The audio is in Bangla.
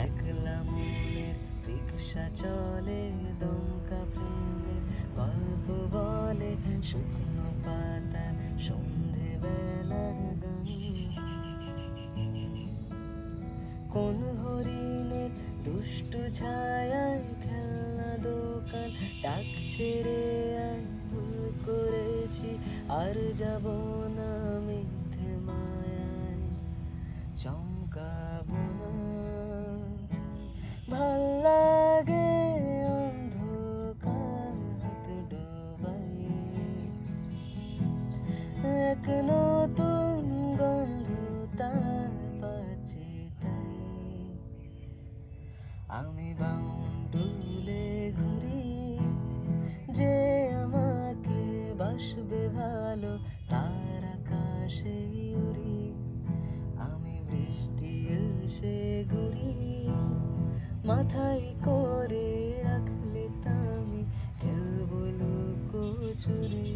মনের রিক্সা চলে, দমকা প্রেমের গল্প বলে, শুকনো পাতার সন্ধে বেলার গান। কোন হরিণের দুষ্টু ছায়ায় খেলনা দোকান ডাকছে আয় ভুল করেছি, আর যাব না মিথ্যে মায়ায়। চমকাবো না এক নতুন গন্ধ তার পাচ্ছে তাই আমি বাউন্ডুলে ঘুরি, যে আমাকে বাসবে ভালো, তার আকাশে উড়ি। আমি বৃষ্টি এসে ঘুরি, মাথায় করে রাখলে তামি খেলব লুকোচুরি